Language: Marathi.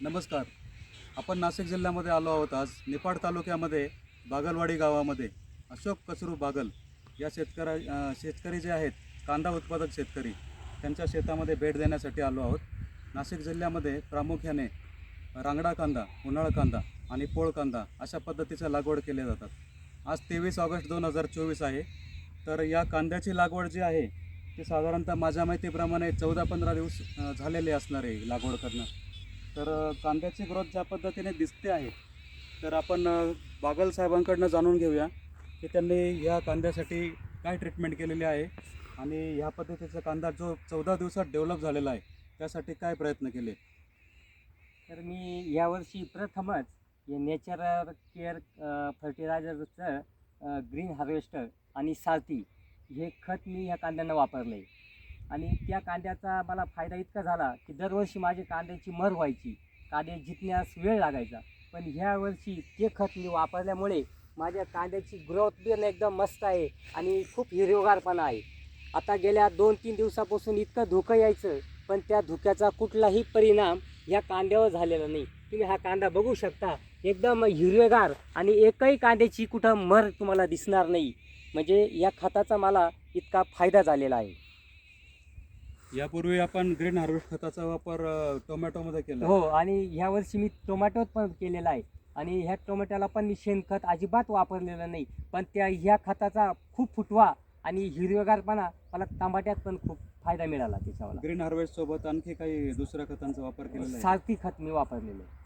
नमस्कार. आपण नाशिक जिल्ह्यामध्ये आलो आहोत आज. निफाड तालुक्यामध्ये बागलवाडी गावामध्ये अशोक कचरू बागल या शेतकऱ्या शेतकरी जे आहेत कांदा उत्पादक शेतकरी त्यांच्या शेतामध्ये भेट देण्यासाठी आलो आहोत. नाशिक जिल्ह्यामध्ये प्रामुख्याने रांगडा कांदा उन्हाळा कांदा आणि पोळ कांदा अशा पद्धतीच्या लागवड केल्या जातात. आज तेवीस ऑगस्ट दोन हजार चोवीस आहे. तर या कांद्याची लागवड जी आहे ती साधारणतः माझ्या माहितीप्रमाणे चौदा पंधरा दिवस झालेले असणार आहे लागवड करणं. तर कांद्याची ग्रोथ ज्या पद्धतीने दिसते आहे तर आपण बागल साहेबांकडनं जाणून घेऊया की त्यांनी ह्या कांद्यासाठी काय ट्रीटमेंट केलेली आहे आणि ह्या पद्धतीचा कांदा जो चौदा दिवसात डेव्हलप झालेला आहे त्यासाठी काय प्रयत्न केले? तर मी यावर्षी प्रथमच हे नेचर केअर फर्टिलायझरचं ग्रीन हार्वेस्टर आणि सारथी हे खत मी ह्या कांद्यांना वापरलं आहे आणि त्या कांद्याचा मला फायदा इतका झाला की दरवर्षी माझी कांद्याची मर व्हायची. कांदे जितण्यास वेळ लागायचा. पण ह्या वर्षी ते खत मी वापरल्यामुळे माझ्या कांद्याची ग्रोथ पण एकदम मस्त आहे आणि खूप हिरवगारपणा आहे. आता गेल्या दोन तीन दिवसापासून इतकं धुकं यायचं पण त्या धुक्याचा कुठलाही परिणाम या कांद्यावर झालेला नाही. तुम्ही हा कांदा बघू शकता एकदम हिरवेगार आणि एकही कांद्याची कुठं मर तुम्हाला दिसणार नाही. म्हणजे या खताचा मला इतका फायदा झालेला आहे. यापूर्वी आपण ग्रीन हार्वेस्ट खताचा वापर अ, टोमॅटोमध्ये केला. हो आणि ह्या वर्षी मी टोमॅटोत पण केलेला आहे. आणि ह्या टोमॅटोला पण मी शेणखत अजिबात वापरलेलं नाही. पण त्या ह्या खताचा खूप फुटवा आणि हिरवेगारपणा मला टमाट्यात पण खूप फायदा मिळाला त्याच्यावाला. ग्रीन हार्वेस्ट सोबत आणखी काही दुसऱ्या खतांचा वापर केलेला आहे? सारथी खत मी वापरलेलं आहे.